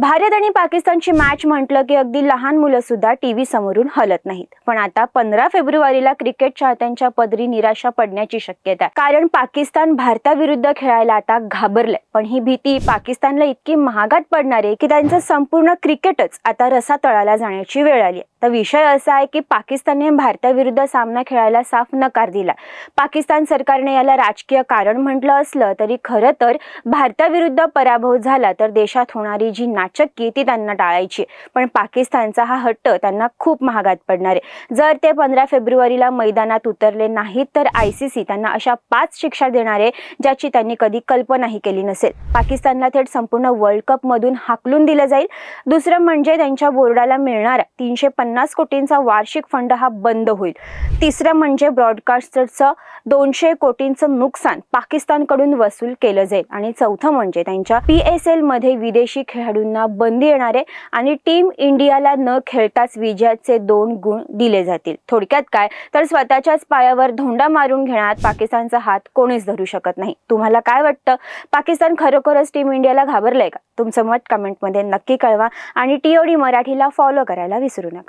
भारत आणि पाकिस्तानची मॅच म्हटलं की अगदी लहान मुलं सुद्धा टीव्ही समोरून हलत नाहीत. पण आता पंधरा फेब्रुवारीला क्रिकेट चाहत्यांच्या पदरी निराशा पडण्याची शक्यता आहे. कारण पाकिस्तान भारताविरुद्ध खेळायला आता घाबरलंय. पण ही भीती पाकिस्तानला इतकी महागात पडणार आहे की त्यांचं संपूर्ण क्रिकेटच आता रसातळाला जाण्याची वेळ आली आहे. तर विषय असा आहे की पाकिस्तानने भारताविरुद्ध सामना खेळायला साफ नकार दिला. पाकिस्तान सरकारने याला राजकीय कारण म्हटलं असलं तरी खरं तर भारताविरुद्ध पराभव झाला तर देशात होणारी जी नाचक्की ती त्यांना टाळायची आहे. पण पाकिस्तानचा हा हट्ट त्यांना खूप महागात पडणार आहे. जर ते पंधरा फेब्रुवारीला मैदानात उतरले नाहीत तर आय सी सी त्यांना अशा पाच शिक्षा देणार आहे ज्याची त्यांनी कधी कल्पनाही केली नसेल. पाकिस्तानला थेट संपूर्ण वर्ल्ड कपमधून हाकलून दिलं जाईल. दुसरं म्हणजे त्यांच्या बोर्डाला मिळणारा तीनशे पन्नास कोटींचा वार्षिक फंड हा बंद होईल. तिसरं म्हणजे ब्रॉडकास्टरचं दोनशे कोटींचं नुकसान पाकिस्तानकडून वसूल केलं जाईल. आणि चौथं म्हणजे त्यांच्या पी एस एलमध्ये विदेशी खेळाडूंना बंदी येणार आहे आणि टीम इंडियाला न खेळताच विजयाचे दोन गुण दिले जातील. थोडक्यात काय? तर स्वतःच्याच पायावर धोंडा मारून घेण्यात पाकिस्तानचा हात कोणीच धरू शकत नाही. तुम्हाला काय वाटतं? पाकिस्तान खरोखरच टीम इंडियाला घाबरलंय का? तुमचं मत कमेंटमध्ये नक्की कळवा आणि टी ओ डी मराठीला फॉलो करायला विसरू नका.